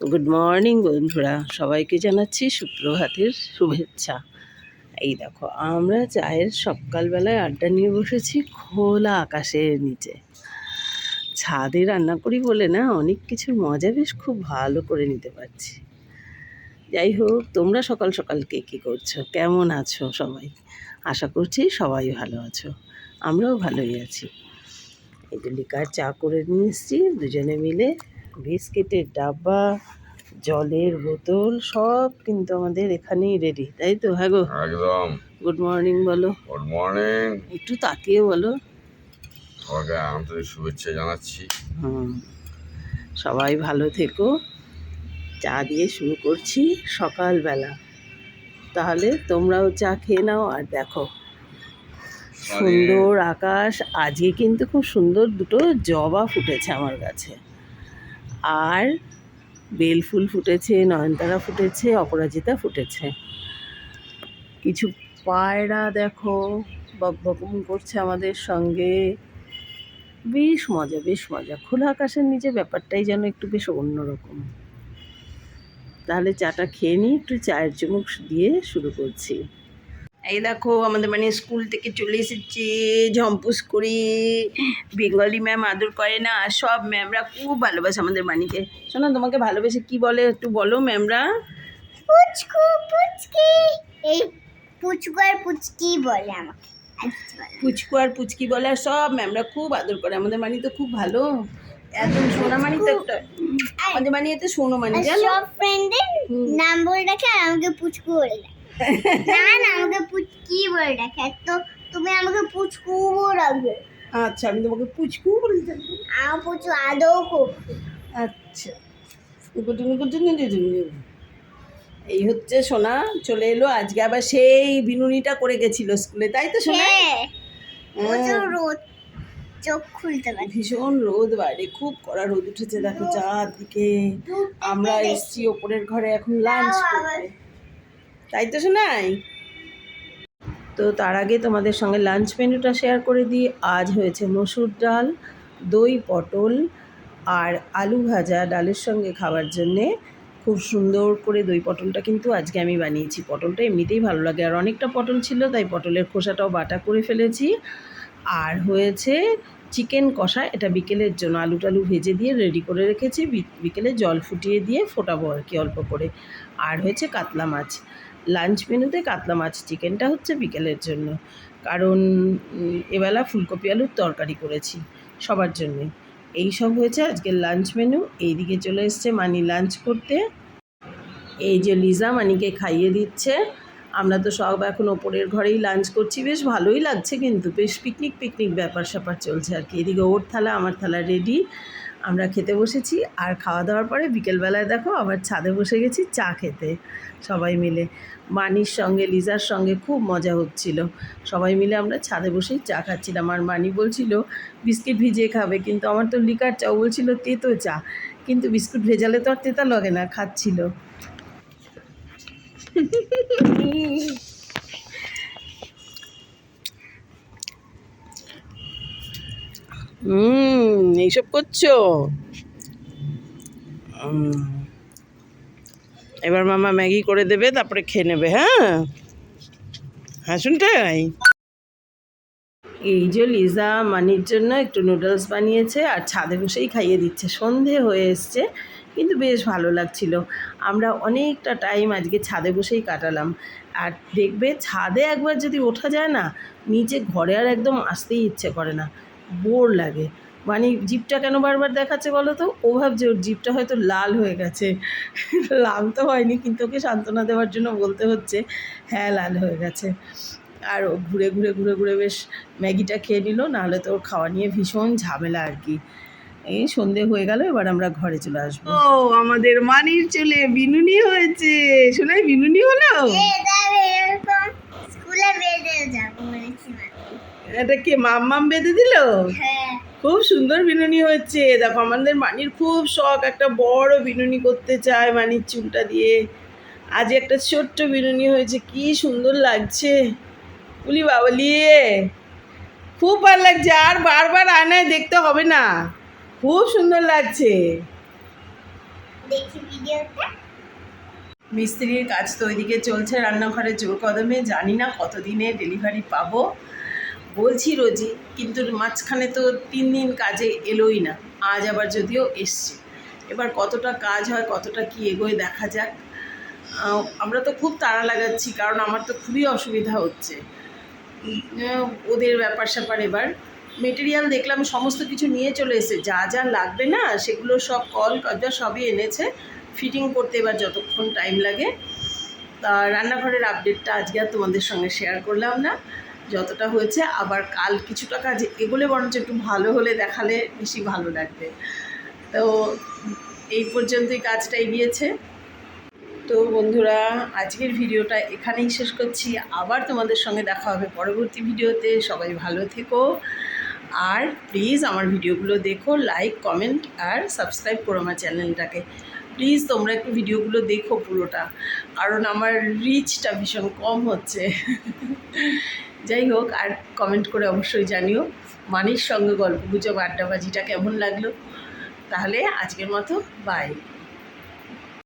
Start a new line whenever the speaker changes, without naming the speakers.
Good morning বন্ধুরা। সবাইকে জানাচ্ছি সুপ্রভাতের শুভেচ্ছা। এই দেখো, আমরা চায়ের সকালবেলায় আড্ডা নিয়ে বসেছি খোলা আকাশের নিচে। ছাদে রান্না করি বলে না, অনেক কিছুর মজা বেশ খুব ভালো করে নিতে পারছি। যাই হোক, তোমরা সকাল সকাল কে কী করছ? কেমন আছো সবাই? আশা করছি সবাই ভালো আছো। আমরাও ভালোই আছি। এই লিকার চা করে নিয়ে এসেছি, দুজনে মিলে বিস্কিটের ডাব্বা জলের বোতল সব কিন্তু আমাদের এখানেই রেডি তাই তো? হ্যাঁ গো?
একদম।
গুড মর্নিং বলো।
গুড মর্নিং
একটু তাকিয়ে বলো।
সবাইকে আন্তরিক শুভেচ্ছা জানাচ্ছি।
হুম। সবাই ভালো থেকো। চা দিয়ে শুরু করছি সকালবেলা। তাহলে তোমরাও চা খেয়ে নাও আর দেখো। সুন্দর আকাশ। আজকে কিন্তু খুব সুন্দর দুটো জবা ফুটেছে আমার কাছে। আর বেল ফুল ফুটেছে, নয়নতারা ফুটেছে, অপরাজিতা ফুটেছে। কিছু পায়রা দেখো, বক বকম করছে আমাদের সঙ্গে। বেশ মজা বেশ মজা। খোলা আকাশের নিচে ব্যাপারটাই যেন একটু বেশ অন্যরকম। তাহলে চাটা খেয়ে নিই, একটু চায়ের চুমুক দিয়ে শুরু করছি। এই দেখো আমাদের মানে স্কুল থেকে চলে এসেছে ঝম্পুস করি। বেঙ্গলি ম্যাম আদর করে না আর সব ম্যামরা খুব ভালোবাসে আমাদের বাণীকে শোনো তোমাকে ভালোবেসে কি বলে একটু বলো ম্যামরা
পুচকু পুচকি এই পুচকু আর পুচকি বলে আমাকে।
পুচকু আর পুচকি বলে আর সব ম্যামরা খুব আদর করে আমাদের বাণী তো খুব ভালো। একদম সোনামানি তো একটা আমাদের মানি এতে সোনামানি জানো?
সব ফ্রেন্ডের নাম বলে রাখে আর আমাকে পুচকু বলে না না আমাকে পুচকি বলে ডাকে? তো তুমি আমাকে পুচকু রাখবে
আচ্ছা আমি তোমাকে পুচকু বলে থাকি
আমার পুচু আদৌ
আচ্ছা। এই হচ্ছে সোনা চলে এলো। আজকে আবার সেই বিনুনিটা করে গেছিল স্কুলে তাই তো সোনা?
হ্যাঁ
হ্যাঁ।
রোদ চোখ খুলতে পারে।
ভীষণ রোদ বাইরে খুব কড়া রোদ উঠেছে দেখো চারদিকে। আমরা এসছি ওপরের ঘরে এখন লাঞ্চ করতে। তাই তো শোনাই। তো তার আগে তোমাদের সঙ্গে লাঞ্চ মেনুটা শেয়ার করে দিই। আজ হয়েছে মসুর ডাল, দই, পটল আর আলু ভাজা ডালের সঙ্গে খাওয়ার জন্যে। খুব সুন্দর করে দই পটলটা কিন্তু আজকে আমি বানিয়েছি। পটলটা এমনিতেই ভালো লাগে। আর অনেকটা পটল ছিল, তাই পটলের খোসাটাও বাটা করে ফেলেছি। আর হয়েছে চিকেন কষা, এটা বিকেলের জন্য। আলু টালু ভেজে দিয়ে রেডি করে রেখেছি। বিকেলে জল ফুটিয়ে দিয়ে ফোটাবো আর কি অল্প করে। আর হয়েছে কাতলা মাছ। লাঞ্চ মেনুতে কাতলা মাছ চিকেনটা হচ্ছে বিকেলের জন্য। কারণ এবেলা ফুলকপি আলুর তরকারি করেছি সবার জন্যে এই সব হয়েছে আজকের লাঞ্চ মেনু এইদিকে চলে এসছে মানি লাঞ্চ করতে। এই যে লিজা মানিকে খাইয়ে দিচ্ছে। আমরা তো সব এখন ওপরের ঘরেই লাঞ্চ করছি। বেশ ভালোই লাগছে কিন্তু। বেশ পিকনিক পিকনিক ব্যাপার স্যাপার চলছে আর কি। এদিকে ওর থালা, আমার থালা রেডি আমরা খেতে বসেছি আর খাওয়া দাওয়ার পরে বিকেলবেলায় দেখো আবার ছাদে বসে গেছি চা খেতে সবাই মিলে। মানির সঙ্গে, লিজার সঙ্গে খুব মজা হচ্ছিল। সবাই মিলে আমরা ছাদে বসেই চা খাচ্ছিলাম। আর মানি বলছিল, বিস্কিট ভিজিয়ে খাবে। কিন্তু আমার তো লিকার চা বলছিল, তেতো চা। কিন্তু বিস্কুট ভেজালে তো আর তেতা লাগে না, খাচ্ছিল। হুম, এইসব করছ? এবার মামা ম্যাগি করে দেবে, তারপরে খেয়ে নেবে হ্যাঁ? হ্যাঁ শুনটাই এই যে লিজা মানির জন্য একটু নুডলস বানিয়েছে, আর ছাদে বসেই খাইয়ে দিচ্ছে। সন্ধে হয়ে এসছে, কিন্তু বেশ ভালো লাগছিল। আমরা অনেকটা টাইম আজকে ছাদে বসেই কাটালাম। আর দেখবে ছাদে একবার যদি ওঠা যায় না, নিচে ঘরে আর একদম আসতেই ইচ্ছে করে না। বোর লাগে। মানে জিপটা কেন বারবার দেখাচ্ছে বলো তো? ও ভাবছে ওর জিপটা হয়তো লাল হয়ে গেছে। লাল তো হয়নি কিন্তু ওকে সান্ত্বনা দেওয়ার জন্য বলতে হচ্ছে হ্যাঁ লাল হয়ে গেছে। আর ও ঘুরে ঘুরে ঘুরে ঘুরে বেশ ম্যাগিটা খেয়ে নিল নাহলে তো ওর খাওয়া নিয়ে ভীষণ ঝামেলা আর কি। এই সন্ধে হয়ে গেল এবার আমরা ঘরে চলে আসব। ও আমাদের মানির চলে বিনুনি হয়েছে। শুনে বিনুনি হলো
এটারে এরকম স্কুলে বেঁধে যাব বলেছি মা।
এটা কে মাম্মাম বেঁধে দিল?
হ্যাঁ।
খুব সুন্দর বিনুনি হচ্ছে দেখো আমাদের মানির খুব শখ একটা বড় বিনুনি করতে চায় মানির চুলটা দিয়ে। আজ একটা ছোট্ট বিনুনি হয়েছে কি সুন্দর লাগছে। বলি বাবলিয়ে খুব ভালো লাগছে আর বারবার আয়নায় দেখতে হবে না। খুব সুন্দর লাগছে। মিস্ত্রির কাজ তো ওইদিকে চলছে রান্নাঘরে জোর কদমে জানি না কতদিনে ডেলিভারি পাবো। বলছি রোজই, কিন্তু মাঝখানে তো তিন দিন কাজে এলোই না। আজ আবার যদিও এসছে। এবার কতটা কাজ হয়, কতটা কি এগোয় দেখা যাক। আমরা তো খুব তাড়া লাগাচ্ছি, কারণ আমার তো খুবই অসুবিধা হচ্ছে। ওদের ব্যাপার স্যাপার এবার। মেটেরিয়াল দেখলাম, সমস্ত কিছু নিয়ে চলে এসেছে। যা যা লাগবে না, সেগুলো সব কল কজা সবই এনেছে। ফিটিং করতে এবার যতক্ষণ টাইম লাগে। তা রান্নাঘরের আপডেটটা আজকে আর তোমাদের সঙ্গে শেয়ার করলাম না। যতটা হয়েছে, আবার কাল কিছুটা কাজ এগুলো বরঞ্চ একটু ভালো হলে দেখালে বেশি ভালো লাগবে। তো এই পর্যন্তই কাজটা এগিয়েছে। তো বন্ধুরা, আজকের ভিডিওটা এখানেই শেষ করছি। আবার তোমাদের সঙ্গে দেখা হবে পরবর্তী ভিডিওতে। সবাই ভালো থেকো। আর প্লিজ আমার ভিডিওগুলো দেখো লাইক কমেন্ট আর সাবস্ক্রাইব করো আমার চ্যানেলটাকে। প্লিজ তোমরা একটু ভিডিওগুলো দেখো পুরোটা। কারণ আমার রিচটা ভীষণ কম হচ্ছে। যাই হোক, আর কমেন্ট করে অবশ্যই জানিও। মানির সঙ্গে গল্প গুজব আড্ডাবাজিটা কেমন লাগল? তাহলে আজকের মতো বাই